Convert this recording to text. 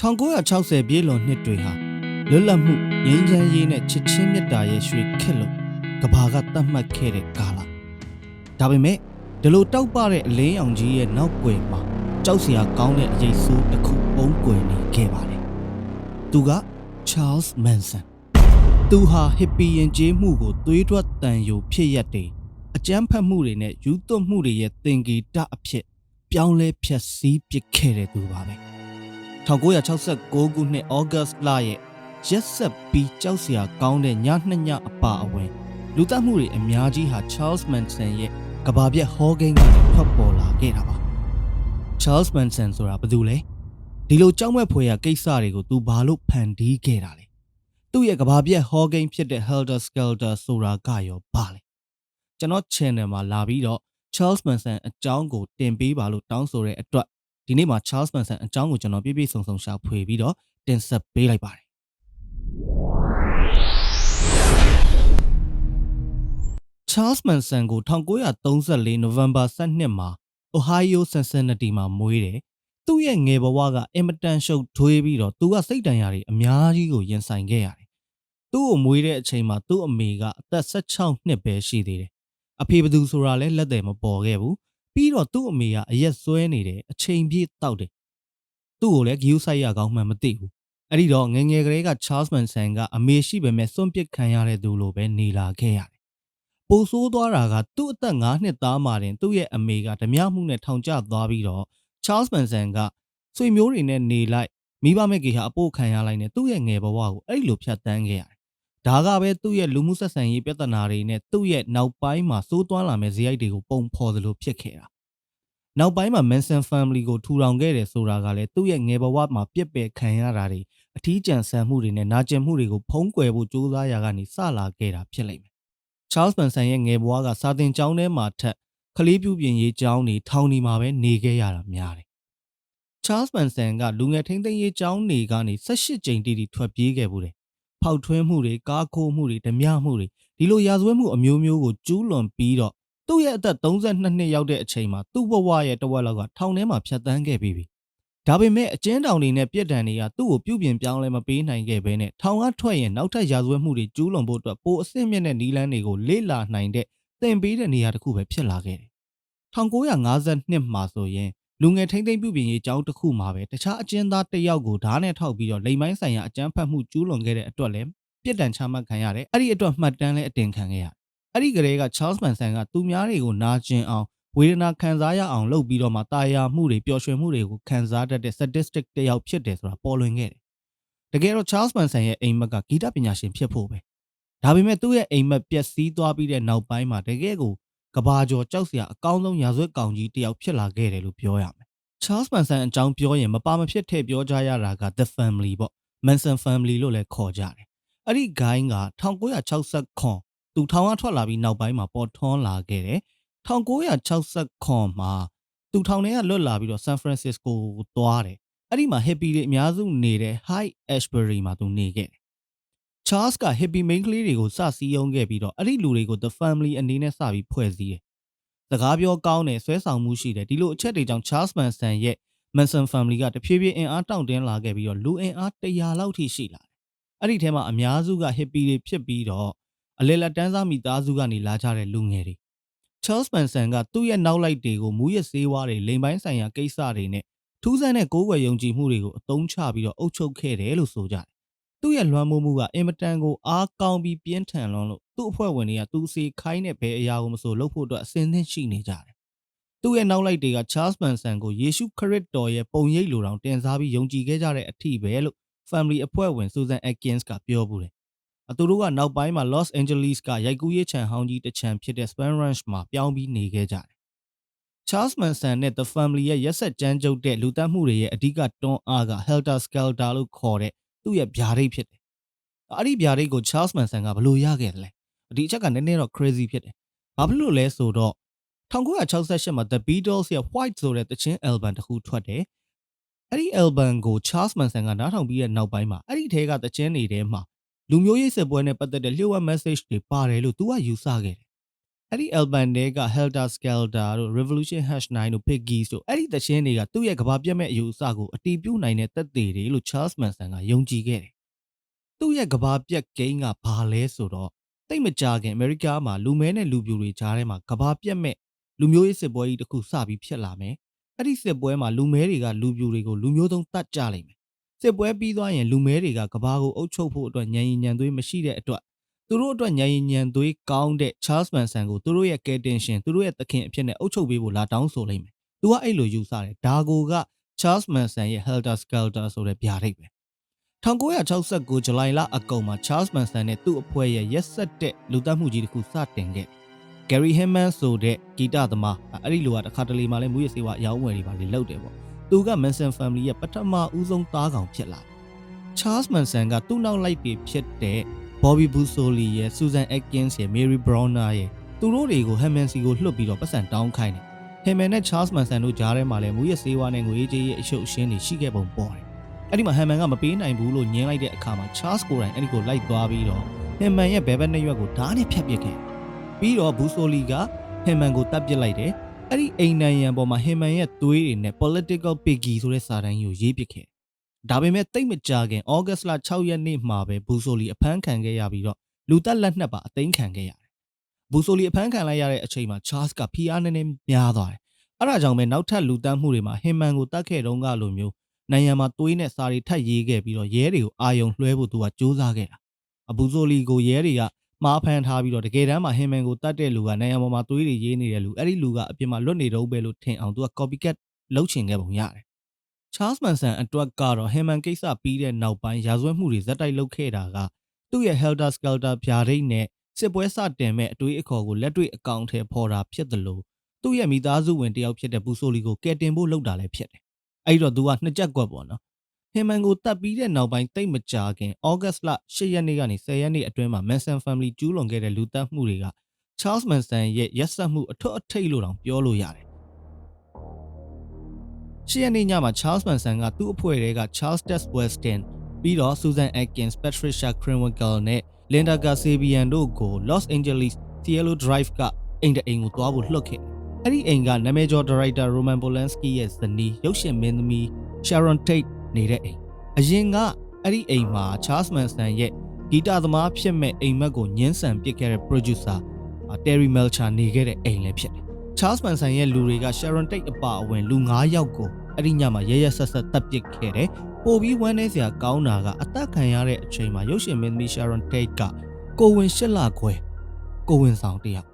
1960ပြည့်လွန်နှစ်တွေဟာလွတ်လပ်မှုငြိမ်းချမ်းရေးနဲ့ချစ်ချင်းမြတ်တာရဲ့ရွှေခက်လို့ကဘာကတတ်မှတ်ခဲ့တဲ့ကာလဒါပေမဲ့ဒီလိုတောက်ပတဲ့အလင်းရောင်ကြီးရဲ့နောက်ွယ်မှာကြောက်စရာကောင်းတဲ့အရေးဆိုးတစ်ခုပုံကွယ်နေခဲ့ပါတယ်သူက Charles Manson သူဟာဟစ်ပီယင်ကျေးမှုကိုသွေးထွက်တန်ယိုဖြစ်ရက်တယ်အကြမ်းဖက်မှုတွေနဲ့ယူသွတ်မှုတွေရဲ့သင်္ကေတအဖြစ်ပြောင်းလဲဖြတ်စည်းပစ်ခဲ့တဲ့သူပါပဲ 1969ခုနှစ်ဩဂတ်လရဲ့ရက်ဆက်ပြီးကြောက်စရာကောင်းတဲ့ညနှစ်ညအပါအဝင် လူသတ်မှုတွေအများကြီးဟာ Charles Manson ရဲ့ကဘာပြက်ဟောကိန်းကနေထွက်ပေါ်လာခဲ့တာပါ Charles Manson ဆိုတာဘယ်သူလဲဒီလိုကြောက်မဲ့ဖွယ်ရာကိစ္စတွေကိုသူဘာလို့ဖန်တီးခဲ့တာလဲသူ့ရဲ့ကဘာပြက်ဟောကိန်းဖြစ်တဲ့ Helter Skelter ဆိုတာကရောဘာလဲကျွန်တော် channel မှာလာပြီးတော့ Charles Manson အကြောင်းကိုတင်ပေးပါလို့တောင်းဆိုတဲ့အတွက် ဒီနေ့မှာ Charles Manson အကြောင်းကိုကျွန်တော်ပြပြဆုံဆုံရှာဖွေပြီးတော့တင်ဆက်ပေးလိုက်ပါတယ် Charles Manson ကို1934 November 12မှာ Ohio Cincinnati မှာမွေးတယ်။သူ့ရဲ့ငယ်ဘဝကအင်မတန်ရှုပ်ထွေးပြီးတော့သူကစိတ်ဒဏ်ရာတွေအများကြီးကိုရင်ဆိုင်ခဲ့ရတယ်။သူ့ကိုမွေးတဲ့အချိန်မှာသူ့အမေကအသက်16နှစ်ပဲရှိသေးတယ်။အဖေဘသူဆိုတာလည်းလက်တယ်မပေါ်ခဲ့ဘူး။ ပြီးတော့သူ့အမေကအရက်ဆွဲနေတယ်အချိန်ပြည့်တောက်တယ်။သူ့ကိုလည်းဂယူးဆိုင်ရကောင်းမှမသိဘူး။အဲ့ဒီတော့ငယ်ငယ်ကလေးက Charles Manson ကအမေရှိပေမဲ့စွန့်ပစ်ခံရတဲ့သူလိုပဲနေလာခဲ့ရတယ်။ပိုဆိုးသွားတာကသူ့အသက်9နှစ်သားမှတင်သူ့ရဲ့အမေကဓမြမှုနဲ့ထောင်ကျသွားပြီးတော့ Charles Manson ကဆွေမျိုးတွေနဲ့နေလိုက်မိဘမဲ့ကေဟာအပို့ခံရလိုက်နဲ့သူ့ရဲ့ငယ်ဘဝကိုအဲ့လိုဖြတ်တန်းခဲ့ရတယ်။ ဒါကပဲသူ့ရဲ့လူမှုဆက်ဆံရေးပြဿနာတွေနဲ့သူ့ရဲ့နောက်ပိုင်းမှာစိုးသွမ်းလာမဲ့ဇယိုက်တွေကိုပုံဖော်သလိုဖြစ်ခဲ့တာ။နောက်ပိုင်းမှာ Manson Family ကိုထူထောင်ခဲ့တယ်ဆိုတာကလည်းသူ့ရဲ့ငယ်ဘဝမှာပြစ်ပယ်ခံရတာတွေအထီးကျန်ဆန်မှုတွေနဲ့နာကျင်မှုတွေကိုဖုံးကွယ်ဖို့ကြိုးစားရာကနေစလာခဲ့တာဖြစ်လိမ့်မယ်။ Charles Manson ရဲ့ငယ်ဘဝကစာသင်ကျောင်းထဲမှာထက်ကလေးပြုပြင်ရေးကျောင်းတွေထောင်နေမှာပဲနေခဲ့ရတာများတယ်။ Charles Manson ကလူငယ်ထိန်းသိမ်းရေးကျောင်းတွေကနေ18ကြိမ်တိတိထွက်ပြေးခဲ့ဘူးတယ်။ ဖောက်ထွင်းမှုတွေကားခိုးမှုတွေဓမြမှုတွေဒီလိုရာဇဝတ်မှုအမျိုးမျိုးကိုကျူးလွန်ပြီးတော့သူ့ရဲ့အသက်32နှစ်ရောက်တဲ့အချိန်မှာသူ့ဘဝရဲ့တဝက်လောက်ကထောင်ထဲမှာဖြတ်တန်းခဲ့ပြီးပြီ။ဒါပေမဲ့အကျဉ်းထောင်တွေနဲ့ပြစ်ဒဏ်တွေကသူ့ကိုပြုပြင်ပြောင်းလဲမပေးနိုင်ခဲ့ဘဲနဲ့ထောင်ကထွက်ရင်နောက်ထပ်ရာဇဝတ်မှုတွေကျူးလွန်ဖို့အတွက်ပိုအဆင့်မြင့်တဲ့နီလန်းတွေကိုလေ့လာနိုင်တဲ့သင်ပေးတဲ့နေရာတစ်ခုပဲဖြစ်လာခဲ့တယ်။1952မှာဆိုရင် လူငယ်ထိမ့်သိမ့်ပြုပြင်ရေးကျောင်းတစ်ခုမှာပဲတခြားအကျဉ်းသားတစ်ယောက်ကိုဓာတ်နဲ့ထောက်ပြီးတော့လိမ်မိုင်းဆိုင်ရာအကြမ်းဖက်မှုကျူးလွန်ခဲ့တဲ့အတွက်လည်းပြစ်ဒဏ်ချမှတ်ခံရတယ်။အဲ့ဒီအတွက်မှတ်တမ်းလည်းအတင်ခံခဲ့ရတယ်။အဲ့ဒီကလေးက Charles Manson ကသူများတွေကိုနာကျင်အောင်ဝေဒနာခံစားရအောင်လုပ်ပြီးတော့မှတာယာမှုတွေပျော်ရွှင်မှုတွေကိုခံစားတတ်တဲ့ sadistic တစ်ယောက်ဖြစ်တယ်ဆိုတာပေါ်လွင်ခဲ့တယ်။တကယ်တော့ Charles Manson ရဲ့အိမ်မက်ကဂီတပညာရှင်ဖြစ်ဖို့ပဲ။ဒါပေမဲ့သူ့ရဲ့အိမ်မက်ပျက်စီးသွားပြီးတဲ့နောက်ပိုင်းမှာတကယ်ကို ကဘာကျော်ကြောက်စရာအကောင်းဆုံးရာဇဝတ်ကောင်ကြီးတစ်ယောက်ဖြစ်လာခဲ့တယ်လို့ပြောရမယ်။ Charles Manson အကြောင်းပြောရင်မပါမဖြစ်ထည့်ပြောကြရတာက The Family ပေါ့။ Manson Family လို့လည်းခေါ်ကြတယ်။အဲ့ဒီ guy က1960သူထောင်ကထွက်လာပြီးနောက်ပိုင်းမှာပေါ်ထွန်းလာခဲ့တယ်1960မှာသူထောင်ထဲကလွတ်လာပြီးတော့ San Francisco ကိုသွားတယ်အဲ့ဒီမှာ hippie တွေအများစုနေတဲ့ High Ashbury မှာသူနေခဲ့တယ် Charles က hippie main ကလေးတွေကိုစစည်းရုံးခဲ့ပြီးတော့အဲ့ဒီလူတွေကို The Family အနေနဲ့စပြီးဖွဲ့စည်းတယ်စကားပြောကောင်းတယ်ဆွဲဆောင်မှုရှိတယ်ဒီလိုအချက်တွေကြောင့် Charles Manson ရဲ့ Manson Family ကတဖြည်းဖြည်းအင်အားတောင့်တင်းလာခဲ့ပြီးတော့လူအင်အား100လောက်ထိရှိလာတယ်အဲ့ဒီထဲမှာအများစုက hippie တွေဖြစ်ပြီးတော့အလေလက်တန်းစားမိသားစုကနေလာကြတဲ့လူငယ်တွေ Charles Manson ကသူ့ရဲ့နောက်လိုက်တွေကိုမူရစေးဝါးတွေလိမ်ပိုင်းဆိုင်ရာကိစ္စတွေနဲ့ထူးဆန်းတဲ့ကိုးကွယ်ယုံကြည်မှုတွေကိုအသုံးချပြီးတော့အုပ်ချုပ်ခဲ့တယ်လို့ဆိုကြတယ်။ သူ့ရဲ့လွှမ်းမိုးမှုကအင်မတန်ကိုအားကောင်းပြီးပြင်းထန်လွန်းလို့သူ့အဖွဲ့ဝင်တွေကသူစီခိုင်းတဲ့ဘယ်အရာကိုမဆိုလုပ်ဖို့အတွက်အစဉ်သင့်ရှိနေကြတယ်။သူ့ရဲ့နောက်လိုက်တွေက Charles Manson ကိုယေရှုခရစ်တော်ရဲ့ပုံရိပ်လိုတောင်တင်စားပြီးယုံကြည်ခဲ့ကြတဲ့အထိပဲလို့ Family အဖွဲ့ဝင် Susan Atkins ကပြောဘူးတယ်။သူတို့ကနောက်ပိုင်းမှာ Los Angeles ကရိုက်ကူးရေးခြံဟောင်းကြီးတစ်ခြံဖြစ်တဲ့ Spam Ranch မှာပြောင်းပြီးနေခဲ့ကြတယ်။ Charles Manson နဲ့ The Family ရဲ့ရက်ဆက်ကြမ်းကြုတ်တဲ့လူသတ်မှုတွေရဲ့အဓိကတွန်းအားက Helter Skelter လို့ခေါ်တဲ့ သူ့ရဲ့ဗျာဒိတ်ဖြစ်တယ်။အဲ့ဒီဗျာဒိတ်ကို Charles Manson ကဘယ်လိုရခဲ့တယ်လဲ။ဒီအချက်ကနည်းနည်းတော့ crazy ဖြစ်တယ်။ဘာဖြစ်လို့လဲဆိုတော့1968မှာ The Beatles ရဲ့ White ဆိုတဲ့တခြင်း album တစ်ခုထွက်တယ်။အဲ့ဒီ album ကို Charles Manson ကနားထောင်ပြီးတဲ့နောက်ပိုင်းမှာအဲ့ဒီထဲကတခြင်းတွေထဲမှာလူမျိုးရေးစစ်ပွဲနဲ့ပတ်သက်တဲ့လျှို့ဝှက် message တွေပါတယ်လို့သူကယူဆခဲ့တယ် အဲ့ဒီ album တွေက Helter Skelter တို့ Revolution #9 တို့ Piggies တို့အဲ့ဒီသချင်းတွေကသူ့ရဲ့ကဘာပြတ်မဲ့အယူအဆကိုအတီးပြုတ်နိုင်တဲ့သက်သေတွေလို့ Charles Manson ကယုံကြည်ခဲ့တယ်။သူ့ရဲ့ကဘာပြတ်ဂိမ်းကဘာလဲဆိုတော့တိတ်မကြခင်အမေရိကမှာလူမဲနဲ့လူပြူတွေကြားထဲမှာကဘာပြတ်မဲ့လူမျိုးရေးစစ်ပွဲကြီးတစ်ခုစပြီးဖြစ်လာမယ်။အဲ့ဒီစစ်ပွဲမှာလူမဲတွေကလူပြူတွေကိုလူမျိုးတုံးတတ်ကြလိမ့်မယ်။စစ်ပွဲပြီးသွားရင်လူမဲတွေကကဘာကိုအုပ်ချုပ်ဖို့အတွက်ညံရင်ညံသွေးမရှိတဲ့အတွက် သူတို့အတွက်ညံရင်ညံသွေးကောင်းတဲ့ Charles Manson ကိုသူတို့ရဲ့ကယ်တင်ရှင်သူတို့ရဲ့သခင်အဖြစ်နဲ့အုပ်ချုပ်ပေးဖို့လာတောင်းဆိုလိမ့်မယ်။ तू ကအဲ့လိုယူဆတယ်ဒါကိုက Charles Manson ရဲ့ Helter Skelter ဆိုတဲ့ဗျာဒိတ်ပဲ1969ဇူလိုင်လအကုန်မှာ Charles Manson နဲ့သူ့အဖွဲ့ရဲ့ရက်ဆက်တဲ့လူသတ်မှုကြီးတစ်ခုစတင်ခဲ့ Gary Hinman ဆိုတဲ့ဂီတသမားအဲ့ဒီလူကတခါတလေမှလည်းမူရစေဝါအယောင်းဝယ်တွေပါလေလုပ်တယ်ပေါ့သူက Manson Family ရဲ့ပထမဦးဆုံးသားကောင်ဖြစ်လာတယ် Charles Manson ကသူ့နောက်လိုက်တွေဖြစ်တဲ့ Bobby Busoli ရဲ့ Susan Atkins ရဲ့ Mary Browner ရဲ့သူတို့တွေကို Hammond စီကိုလွှတ်ပြီးတော့ပတ်စံတောင်းခိုင်းတယ် Hammond နဲ့ Charles Manson တို့ကြားထဲမှာလည်းမူရစေဝါနဲ့ငွေကြေးရဲ့အရှုပ်အရှင်းတွေရှိခဲ့ပုံပေါ်တယ်အဲ့ဒီမှာ Hammond ကမပေးနိုင်ဘူးလို့ညင်းလိုက်တဲ့အခါမှာ Charles ကိုယ်တိုင်အဲ့ဒီကိုလိုက်သွားပြီးတော့ Hammond ရဲ့ဘဲဘက်နှစ်ရွက်ကိုဓာတ်နဲ့ဖြတ်ပစ်ခဲ့ပြီးတော့ Busoli က Hammond ကိုတပ်ပစ်လိုက်တယ်အဲ့ဒီအိမ်နံရံပေါ်မှာ Hammond ရဲ့သွေးတွေနဲ့ political piggy ဆိုတဲ့စာတန်းကြီးကိုရေးပစ်ခဲ့ ဒါပေမဲ့တိတ်မကြခင်ဩဂတ်လ6ရက်နေ့မှာပဲဘူဆိုလီအဖမ်းခံခဲ့ရပြီးတော့လူသက်လက်နက်ပါအသိမ်းခံခဲ့ရတယ်။ဘူဆိုလီအဖမ်းခံလိုက်ရတဲ့အချိန်မှာ Charles ကဖီအားနည်းနည်းများသွားတယ်။အဲဒါကြောင့်ပဲနောက်ထပ်လူတန်းမှုတွေမှာဟင်မန်ကိုတတ်ခဲ့တုန်းကလိုမျိုးနိုင်ငံမှာသွေးနဲ့စာတွေထပ်ရေးခဲ့ပြီးတော့ရဲတွေကိုအာယုံလွှဲဖို့သူကစူးစမ်းခဲ့တာ။အဘူဆိုလီကိုရဲတွေကမှားဖမ်းထားပြီးတော့တကယ်တမ်းမှာဟင်မန်ကိုတတ်တဲ့လူကနိုင်ငံပေါ်မှာသွေးတွေရေးနေတဲ့လူအဲ့ဒီလူကအပြင်မှာလွတ်နေတော့ပဲလို့ထင်အောင်သူက copycat လုပ်ချင်ခဲ့ပုံရတယ်။ Charles Manson အတွက်ကတော့ဟင်မန်ကိစ္စပြီးတဲ့နောက်ပိုင်းရာဇဝတ်မှုတွေဇက်တိုက်လုပ်ခဲ့တာကသူ့ရဲ့ Helter Skelter ဗျာဒိတ်နဲ့စစ်ပွဲစတင်မဲ့အတွေးအခေါ်ကိုလက်တွေ့အကောင့်ထဲပေါ်တာဖြစ်တယ်လို့သူ့ရဲ့မိသားစုဝင်တယောက်ဖြစ်တဲ့ဘူဆိုလီကိုကယ်တင်ဖို့လုပ်တာလည်းဖြစ်တယ်။အဲ့တော့သူကနှစ်ချက်ကွက်ပေါ့နော်။ဟင်မန်ကိုတတ်ပြီးတဲ့နောက်ပိုင်းတိတ်မကြာခင်ဩဂတ်လ10ရက်နေ့ကနေ10ရက်နေ့အတွင်းမှာ Manson Family ကျူးလွန်ခဲ့တဲ့လူသတ်မှုတွေက Charles Manson ရဲ့ရက်စက်မှုအထွတ်အထိပ်လို့တောင်ပြောလို့ရတယ်။ ရှစ်ရက်နေ့ညမှာ Charles Manson ကသူ့အဖွဲ့တွေက Charles Tess Weston ပြီးတော့ Susan Atkins, Patricia Krenwinkel နဲ့ Linda Kasabian တို့ကို Los Angeles Cielo Drive ကအိမ်တအိမ်ကိုသွားဖို့လှုပ်ခဲ့။အဲ့ဒီအိမ်ကနာမည်ကျော်ဒါရိုက်တာ Roman Polanski ရဲ့ဇနီးရုပ်ရှင်မင်းသမီး Sharon Tate နေတဲ့အိမ်။အရင်ကအဲ့ဒီအိမ်မှာ Charles Manson ရဲ့ဂီတသမားဖြစ်မဲ့အိမ်မက်ကိုညှင်းဆန်ပစ်ခဲ့တဲ့ producer Terry Melcher နေခဲ့တဲ့အိမ်လည်းဖြစ်တယ်။ Charles Manson ရဲ့လူတွေက Sharon Tate အပါအဝင်လူ9ယောက်ကို အဲ့ဒီညမှာရရဆက်ဆက်တပ်ပစ်ခဲ့တယ်။ပိုပြီးဝမ်းနည်းစရာကောင်းတာကအသက်ခံရတဲ့အချိန်မှာရုပ်ရှင်မင်းသမီး Sharon Tate ကကိုဝင်ရှစ်လခွဲကိုဝင်ဆောင်တယောက်